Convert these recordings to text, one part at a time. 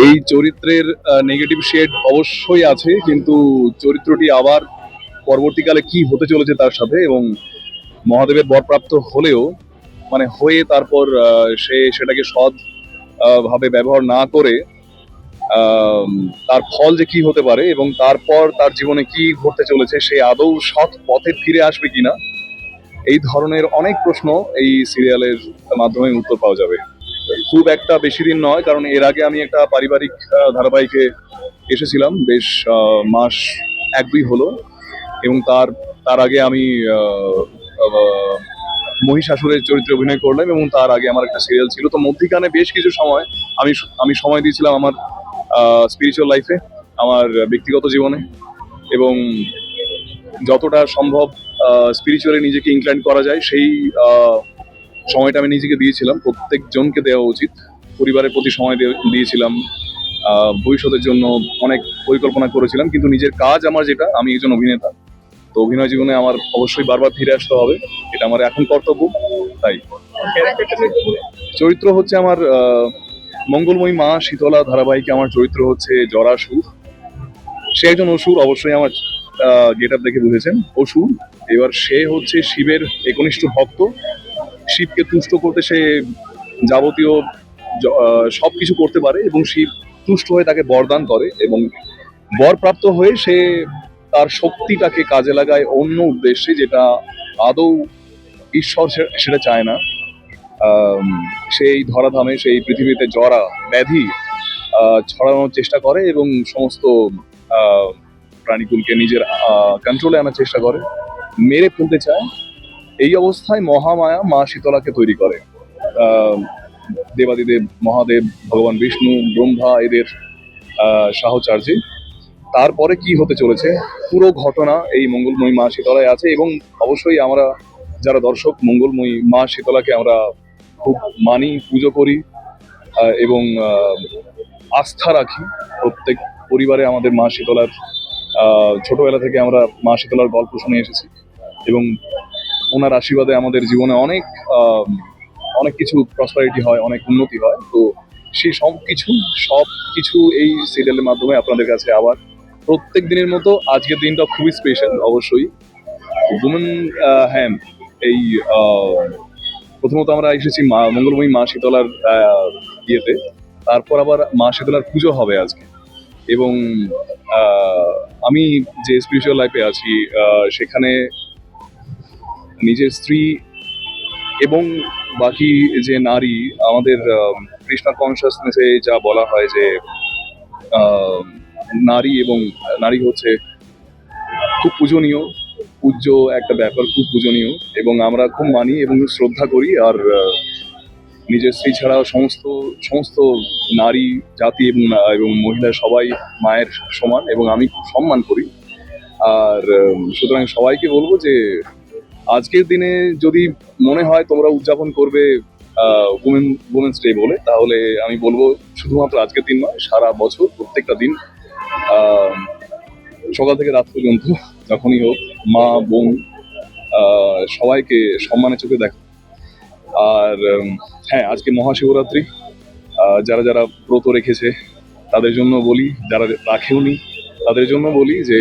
এই চরিত্রের negative shade অবশ্যই আছে, কিন্তু চরিত্রটি আবার পরবর্তীকালে কি হতে চলেছে তার সাথে এবং মহাদেবের বরপ্রাপ্ত হলেও মানে হয়ে তারপর সে সেটাকে সৎ ভাবে ব্যবহার না করে তার ফল যে কি হতে পারে এবং তারপর তার জীবনে কি ঘটতে চলেছে, সে আদৌ সৎ পথে ফিরে আসবে কিনা, এই ধরনের অনেক প্রশ্ন এই সিরিয়ালের মাধ্যমে উত্তর পাওয়া যাবে। খুব একটা বেশি দিন নয়, কারণ এর আগে আমি একটা পারিবারিক ধারাবাহিকে এসেছিলাম, বেশ মাস এক দুই হলো, এবং তার তার আগে আমি মহিষাসুরের চরিত্রে অভিনয় করলাম, এবং তার আগে আমার একটা সিরিয়াল ছিল। তো মধ্যিখানে বেশ কিছু সময় আমি আমি সময় দিয়েছিলাম আমার স্পিরিচুয়াল লাইফে আমার ব্যক্তিগত জীবনে, এবং যতটা সম্ভব স্পিরিচুয়ালি নিজেকে ইনক্লাইন করা যায়, সেই সময়টা আমি নিজেকে দিয়েছিলাম, প্রত্যেকজনকে দেওয়া উচিত। পরিবারের প্রতি সময় দিয়েছিলাম। ভবিষ্যতের জন্য অনেক পরিকল্পনা করেছিলাম, কিন্তু নিজের কাজ আমার যেটা, আমি একজন অভিনেতা। তো অভিনয় জীবনে আমার অবশ্যই বারবার ফিরে আসতে হবে, এটা আমার এখন কর্তব্য, তাই। চরিত্র হচ্ছে আমার মঙ্গলময়ী মা শীতলা ধারাবাহিকে আমার চরিত্র হচ্ছে জরাসুর সে একজন অসুর, অবশ্যই আমার গেট দেখে বুঝেছেন, অসুর। এবার সে হচ্ছে শিবের একনিষ্ঠ ভক্ত। শিবকে তুষ্ট করতে সে যাবতীয় আহ, সবকিছু করতে পারে এবং শিব তুষ্ট হয়ে তাকে বরদান করে এবং বর প্রাপ্ত হয়ে সে তার শক্তিটাকে কাজে লাগায় অন্য উদ্দেশ্যে যেটা আদৌ ঈশ্বর সেটা চায় না। সেই ধরাধামে সেই পৃথিবীতে জরা ব্যাধি ছড়ানোর চেষ্টা করে এবং সমস্ত প্রাণীকুলকে নিজের কন্ট্রোলে আনার চেষ্টা করে। মেরে ফেলতে চায়। এই অবস্থায় মহামায়া মা শীতলাকে তৈরি করে। দেবাদিদেব, মহাদেব, ভগবান বিষ্ণু, ব্রহ্মা এদের সাহচর্যে। তারপরে কি হতে চলেছে? পুরো ঘটনা এই মঙ্গলময়ী মা শীতলায় আছে এবং অবশ্যই আমরা যারা দর্শক, মঙ্গলময়ী মা শীতলাকে আমরা খুব মানি, পুজো করি এবং আস্থা রাখি। প্রত্যেক পরিবারে আমাদের মা শীতলার ছোটবেলা থেকে আমরা মা শীতলার গল্প শুনে এসেছি এবং ওনার আশীর্বাদে আমাদের জীবনে অনেক অনেক কিছু প্রসপারিটি হয়, অনেক উন্নতি হয়। তো সেই সব কিছু সব কিছু এই সিরিয়ালের মাধ্যমে আপনাদের কাছে আবার প্রত্যেক দিনের মতো আজকের দিনটা খুবই স্পেশাল অবশ্যই। উমেন হ্যাঁ এই প্রথমত আমরা এসেছি মা, মঙ্গলময়ী মা শীতলার ইয়েতে। তারপর আবার মা শীতলার পুজো হবে আজকে। এবং আমি যে স্পিরিচুয়াল লাইফে আছি সেখানে নিজের স্ত্রী এবং বাকি যে নারী, আমাদের কৃষ্ণা কনসিয়াসনেসে যা বলা হয় যে নারী এবং নারী হচ্ছে খুব পূজনীয়। পূজ্য একটা ব্যাপার খুব পূজনীয় এবং আমরা খুব মানি এবং শ্রদ্ধা করি। আর নিজের স্ত্রী ছাড়াও সমস্ত সমস্ত নারী, জাতি এবং এবং মহিলা সবাই মায়ের সমান এবং আমি খুব সম্মান করি। আর সুতরাং সবাইকে বলব যে আজকের দিনে যদি মনে হয় তোমরা উদযাপন করবে উমেন উমেন্স ডে বলে, তাহলে আমি বলব শুধুমাত্র আজকের দিন নয়, সারা বছর, প্রত্যেকটা দিন সকাল থেকে রাত পর্যন্ত, যখনই হোক, মা, বোন সবাইকে সম্মানের চোখে দেখো। আর হ্যাঁ আজকে মহাশিবরাত্রি। যারা যারা ব্রত রেখেছে, তাদের জন্য বলি, যারা রাখেওনি, তাদের জন্য বলি যে,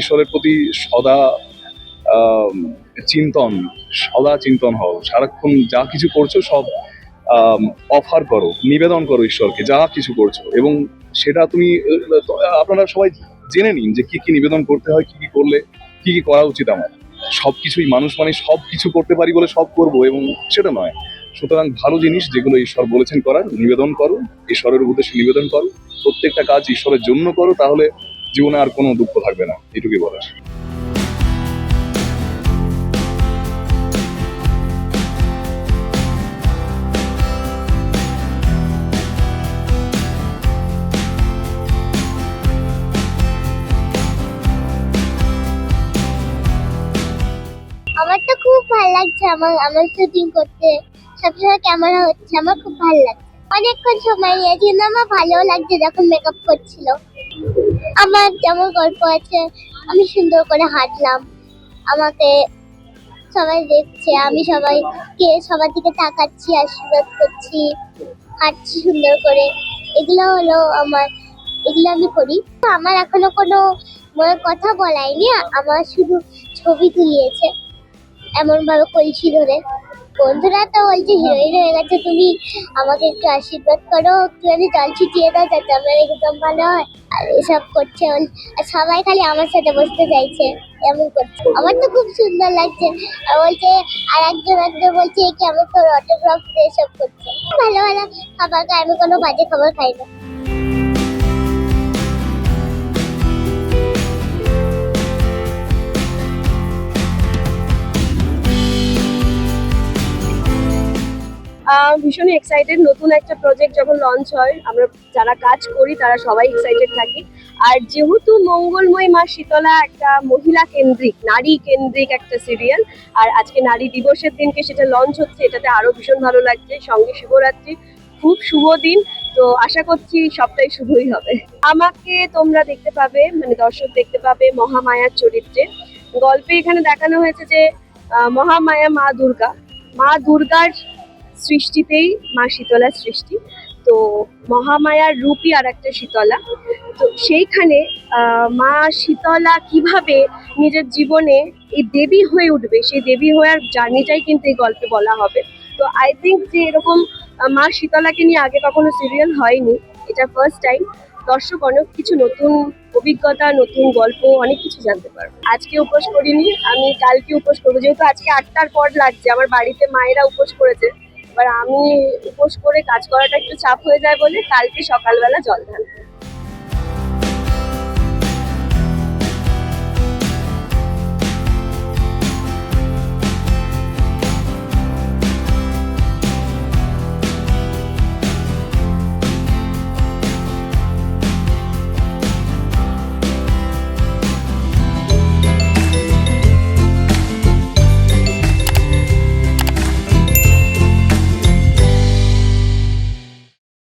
ঈশ্বরের প্রতি সদা চিন্তন, সদা চিন্তন হও। সারাক্ষণ যা কিছু করছ সব অফার করো, নিবেদন করো ঈশ্বরকে, যা কিছু করছ। এবং সেটা তুমি, আপনারা সবাই জেনে নিন যে কি কি নিবেদন করতে হয়, কি কি করলে, কি কি করা উচিত আমার। সব কিছুই মানুষ মানে সব কিছু করতে পারি বলে সব করব এবং সেটা নয়। সুতরাং ভালো জিনিস যেগুলো ঈশ্বর বলেছেন করার, নিবেদন করো, ঈশ্বরের উদ্দেশ্যে নিবেদন করো, প্রত্যেকটা কাজ ঈশ্বরের জন্য করো, তাহলে জীবনে আর কোনো দুঃখ থাকবে না। এটুকুই বলার। আমার আমার শুটিং করতে। সবসময় ক্যামেরা হচ্ছে, আমার খুব ভালো লাগছে। অনেকক্ষণ সময় নিয়েছি, কিন্তু আমার ভালো লাগছে যখন মেকআপ করছিল। আমার যেমন গল্প আছে, আমি সুন্দর করে হাঁটলাম। আমাকে সবাই দেখছে, আমি সবাইকে, সবার দিকে তাকাচ্ছি, আশীর্বাদ করছি, হাঁটছি সুন্দর করে। এগুলো হলো আমার, এগুলো আমি করি। আমার এখনও কোনো কথা বলায়নি, আমার শুধু ছবি তুলিয়েছে। এমন ভাবে কলসি ধরে। বন্ধুরা, তো বলছে হিরোইন হয়ে গেছে, তুমি আমাকে একটু আশীর্বাদ করো একটুখানি জল ছিটিয়ে দাও, যাতে আমার একদম ভালো হয়। আর এসব করছে আর সবাই খালি আমার সাথে বসতে চাইছে, এমন করছে। আমার তো খুব সুন্দর লাগছে। আর বলছে আর একজন একজন বলছে কি আমার তোর অটোগ্রাফ এসব করছে। ভালো ভালো, খাবার খাই। আমি কোনো বাজে খাবার খাই না। আহ, ভীষণই এক্সাইটেড নতুন একটা প্রজেক্ট যখন লঞ্চ হয় আমরা যারা কাজ করি তারা সবাই এক্সাইটেড থাকি। আর যেহেতু মঙ্গলময় মা শীতলা একটা মহিলা কেন্দ্রিক নারী কেন্দ্রিক একটা সিরিয়াল আর আজকে নারী দিবসের দিনকে সেটা লঞ্চ হচ্ছে এটাতে আরও ভীষণ ভালো লাগছে। সঙ্গে শিবরাত্রি খুব শুভ দিন। তো আশা করছি সবটাই শুভই হবে। আমাকে তোমরা দেখতে পাবে মানে দর্শক দেখতে পাবে মহামায়ার চরিত্রে। গল্পে এখানে দেখানো হয়েছে যে মহামায়া মা দুর্গা। মা দুর্গার সৃষ্টিতেই মা শীতলার সৃষ্টি। তো মহামায়ার রূপই আর একটা শীতলা। তো সেইখানে মা শীতলা কীভাবে নিজের জীবনে এই দেবী হয়ে উঠবে, সেই দেবী হওয়ার জার্নিটাই কিন্তু এই গল্পে বলা হবে। তো আই থিঙ্ক যে এরকম মা শীতলাকে নিয়ে আগে কখনো সিরিয়াল হয়নি, এটা ফার্স্ট টাইম দর্শক অনেক কিছু নতুন অভিজ্ঞতা, নতুন গল্প, অনেক কিছু জানতে পারবে। আজকে উপোস করিনি, আমি কালকে উপোস করব। যেহেতু আজকে আটটার পর লাগছে, আমার বাড়িতে মায়েরা উপোস করেছে। এবার আমি উপোস করে কাজ করাটা একটু চাপ হয়ে যায় বলে কালকে সকালবেলা জল ঢালবো।